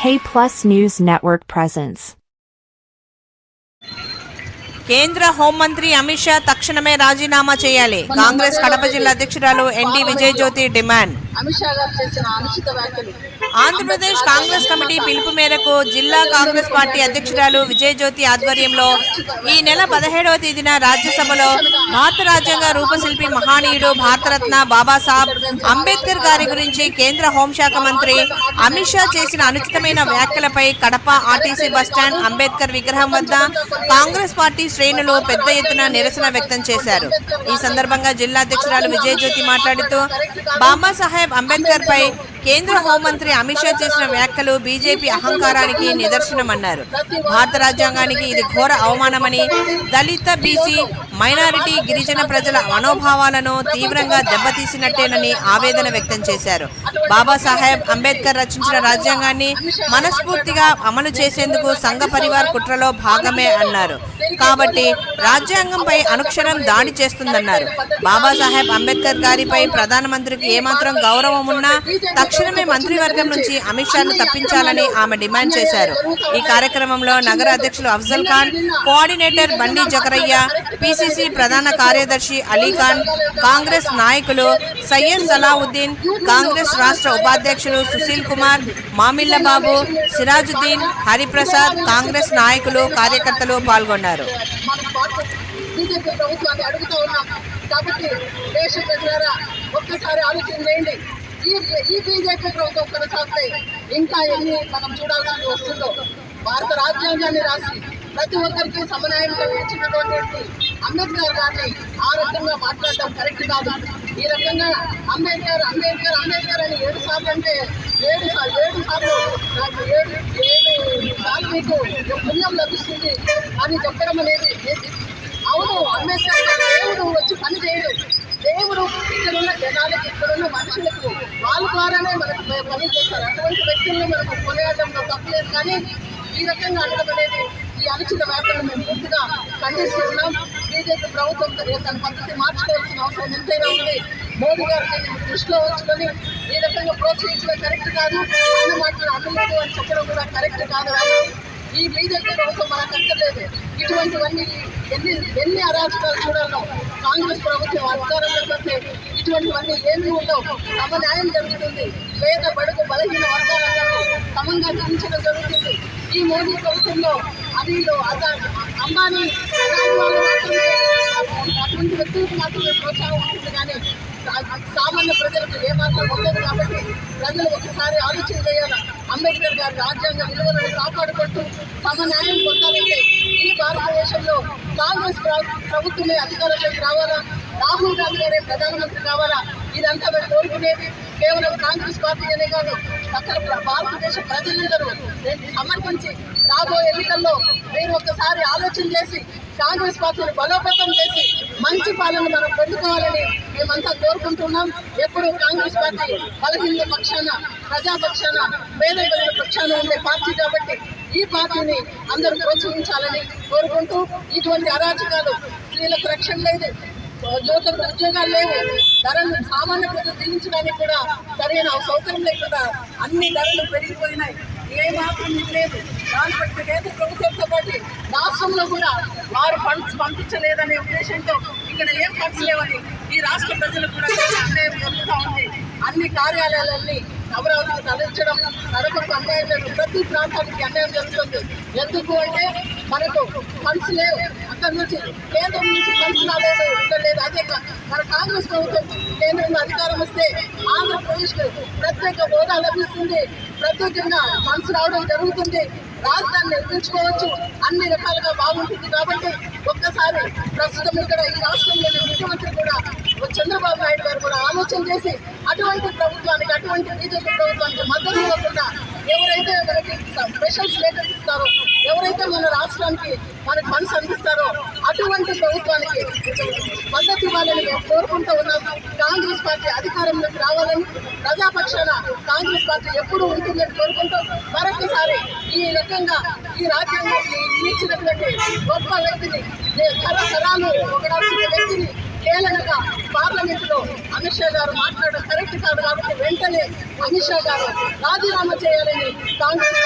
K Plus News Network presents. కేంద్ర హోంమంత్రి అమిత్ షా తక్షణమే రాజీనామా చేయాలి. కాంగ్రెస్ కడప జిల్లా అధ్యక్షురాలు N D Vijay Jyothi demand. Andhra Pradesh Congress committee పిలుపు మేరకు జిల్లా కాంగ్రెస్ పార్టీ అధ్యక్షురాలు విజయ్ జ్యోతి ఆధ్వర్యంలో ఈ నెల పదిహేడవ తేదీన రాజ్యసభలో భారత రాజ్యాంగ రూపశిల్పి మహానీయుడు భారతరత్న బాబాసాహెబ్ అంబేద్కర్ గారి గురించి కేంద్ర హోంశాఖ మంత్రి అమిత్ షా చేసిన అనుచితమైన వ్యాఖ్యలపై కడప ఆర్టీసీ బస్టాండ్ అంబేద్కర్ విగ్రహం వద్ద కాంగ్రెస్ పార్టీ శ్రేణులు పెద్ద ఎత్తున నిరసన వ్యక్తం చేశారు. ఈ సందర్భంగా జిల్లా అధ్యక్షురాలు విజయజ్యోతి జ్యోతి మాట్లాడుతూ బాబాసాహెబ్ అంబేద్కర్ పై కేంద్ర హోంమంత్రి అమిత్ షా చేసిన వ్యాఖ్యలు బీజేపీ అహంకారానికి నిదర్శనమన్నారు. భారత రాజ్యాంగానికి ఇది ఘోర అవమానమని దళిత బీసీ మైనారిటీ గిరిజన ప్రజల మనోభావాలను తీవ్రంగా దెబ్బతీసినట్టేనని ఆవేదన వ్యక్తం చేశారు. బాబాసాహెబ్ అంబేద్కర్ రచించిన రాజ్యాంగాన్ని మనస్ఫూర్తిగా అమలు చేసేందుకు సంఘ పరివార్ కుట్రలో భాగమే అన్నారు. కాబట్టి రాజ్యాంగంపై అనుక్షణం దాడి చేస్తుందన్నారు. బాబాసాహెబ్ అంబేద్కర్ గారిపై ప్రధానమంత్రికి ఏమాత్రం గౌరవం ఉన్నా తక్షణమే మంత్రివర్గం నుంచి అమిత్ షాను తప్పించాలని ఆమె డిమాండ్ చేశారు. ఈ కార్యక్రమంలో నగర అధ్యక్షులు అఫ్జల్ ఖాన్ కోఆర్డినేటర్ బండి జకరయ్య పిసిసి ప్రధాన కార్యదర్శి అలీఖాన్ కాంగ్రెస్ నాయకులు సయ్యద్ సలావుద్దీన్ కాంగ్రెస్ రాష్ట్ర ఉపాధ్యక్షులు సుశీల్ కుమార్ మామిల్లబాబు సిరాజుద్దీన్ హరిప్రసాద్ కాంగ్రెస్ నాయకులు కార్యకర్తలు పాల్గొన్నారు. బీజేపీ ప్రభుత్వాన్ని అడుగుతూ ఉన్నాం. కాబట్టి దేశ ప్రజలారా ఒక్కసారి ఆలోచన చేయండి. ఈ ఈ బీజేపీ ప్రభుత్వం కొనసాగితే ఇంకా ఎన్ని మనం చూడాల్సి వస్తుందో. భారత రాజ్యాంగాన్ని రాసి ప్రతి ఒక్కరికి సమన్వయం ఇచ్చినటువంటి అంబేద్కర్ గారిని ఆ రకంగా మాట్లాడటం కరెక్ట్ కాదు. ఈ రకంగా అంబేద్కర్ అంబేద్కర్ అంబేద్కర్ అని ఏడు సార్లు అంటే ఏడు సార్లు ఏడు సార్లు నాకు ఏడు ఏడు సార్లు మీకు పుణ్యం లభిస్తుంది అని చెప్పడం అనేది అవును అంబేద్కర్ దేవుడు వచ్చి పని చేయడు దేవుడు ఇక్కడున్న జనాలకు జనాలకి మనుషులకు వాళ్ళ ద్వారానే మనకు పని చేస్తారు. అటువంటి వ్యక్తులను మనకు కొనేయడంలో తప్పలేదు కానీ ఈ రకంగా అనడం అనేది ఈ అనుచిత వ్యాపారం మేము పూర్తిగా ఖండిస్తున్నాం బీజేపీ ప్రభుత్వం తన పద్ధతి మార్చుకోవాల్సిన అవసరం ఎంతైనా ఉంది మోదీ గారిని దృష్టిలో ఉంచుకొని ఈ రకంగా ప్రోత్సహించడం కరెక్ట్ కాదు. అన్న మాటలు అనలేదు అని చెప్పడం కూడా కరెక్ట్ కాదు. ఈ బీజేపీ ప్రభుత్వం మనకు అక్కర్లేదు ఇటువంటివన్నీ ఎన్ని ఎన్ని అరాచకాలు చూడాలో కాంగ్రెస్ ప్రభుత్వం అధికారంలోకి వస్తే ఇటువంటివన్నీ ఏమీ ఉండవు. తమ న్యాయం జరుగుతుంది. పేద బడుగు బలహీన వర్గాలను సమంగా జీవించడం జరుగుతుంది. ఈ మోదీ ప్రభుత్వంలో అనిలు అదాని అంబానీ మాత్రమే అటువంటి వ్యక్తులకు మాత్రమే ప్రోత్సాహం ఉంటుంది. కానీ సామాన్య ప్రజలకు ఏమాత్రం ఉండదు కాబట్టి ప్రజలు ఒకసారి ఆలోచన చేయాలి? అంబేద్కర్ గారి రాజ్యాంగ విలువలను కాపాడు తమ సమన్యాయం పొందాలంటే ఈ భారతదేశంలో కాంగ్రెస్ ప్రభుత్వమే అధికారంలోకి రావాలా? రాహుల్ గాంధీ గారే ప్రధానమంత్రి కావాలా ఇదంతా మేము కోరుకునేది కేవలం కాంగ్రెస్ పార్టీ అనే కాదు అక్కడ భారతదేశ ప్రజలందరూ సమర్పించి రాబోయే ఎన్నికల్లో మీరు ఒకసారి ఆలోచన చేసి కాంగ్రెస్ పార్టీని బలోపేతం చేసి మంచి పాలన మనం పొందుకోవాలని మేమంతా కోరుకుంటున్నాం. ఎప్పుడు కాంగ్రెస్ పార్టీ బలహీన పక్షాన ప్రజాపక్షాన పేద ప్రజల పక్షాన ఉండే పార్టీ కాబట్టి ఈ పార్టీని అందరూ ప్రోత్సహించాలని కోరుకుంటూ ఇటువంటి అరాచకాలు స్త్రీలకు రక్షణ లేదు యువతకు ఉద్యోగాలు లేవు ధరలు సామాన్య ప్రజలు జీవించడానికి కూడా సరైన సౌకర్యం లేకుండా అన్ని ధరలు పెరిగిపోయినాయి. ఏ మాత్రం లేదు దాన్ని బట్టి కేంద్ర ప్రభుత్వంతో పాటు రాష్ట్రంలో కూడా వారు ఫండ్స్ పంపించలేదనే ఉద్దేశంతో ఇక్కడ ఏం ఫండ్స్ లేవని ఈ రాష్ట్ర ప్రజలకు కూడా చాలా అన్యాయం జరుగుతూ ఉంది. అన్ని కార్యాలయాలన్నీ అమరావతికి తరలించడం కడపకు అన్యాయం జరుగుతుంది ప్రతి ప్రాంతానికి అన్యాయం జరుగుతుంది. ఎందుకు అంటే మనకు ఫండ్స్ లేవు. అక్కడి నుంచి కేంద్రం నుంచి ఫండ్స్ రాలేదు. ఇక్కడ లేదు. అదే మన కాంగ్రెస్ ప్రభుత్వం కేంద్రంలో అధికారం వస్తే ఆంధ్రప్రదేశ్కు ప్రత్యేక హోదా లభిస్తుంది. ప్రత్యేకంగా ఫండ్స్ రావడం జరుగుతుంది. రాజధాని నిర్మించుకోవచ్చు. అన్ని రకాలుగా బాగుంటుంది. కాబట్టి ఒక్కసారి ప్రస్తుతం ఇక్కడ ఈ రాష్ట్రంలోని ముఖ్యమంత్రి కూడా చంద్రబాబు నాయుడు గారు కూడా ఆలోచన చేసి అటువంటి ప్రభుత్వానికి అటువంటి బీజేపీ ప్రభుత్వానికి మద్దతు ఇవ్వకుండా ఎవరైతే మనకి స్పెషల్ స్టేటస్ ఇస్తారో ఎవరైతే మన రాష్ట్రానికి మనకు ఫండ్స్ అందిస్తారో అటువంటి ప్రభుత్వానికి మద్దతు ఇవ్వాలని మేము కోరుకుంటూ ఉన్నాం. కాంగ్రెస్ పార్టీ అధికారంలోకి రావాలని ప్రజాపక్షాన కాంగ్రెస్ పార్టీ ఎప్పుడు ఉంటుందని కోరుకుంటూ మరొకసారి ఈ రకంగా ఈ రాజ్యాంగాన్ని ఇచ్చినటువంటి గొప్ప వ్యక్తిని తరతరాలు ఒకడాల్సిన వ్యక్తిని కేలనగా పార్లమెంట్లో అమిత్ షా గారు మాట్లాడడం కరెక్ట్ కాదు కాబట్టి వెంటనే అమిత్ షా గారు రాజీనామా చేయాలని కాంగ్రెస్!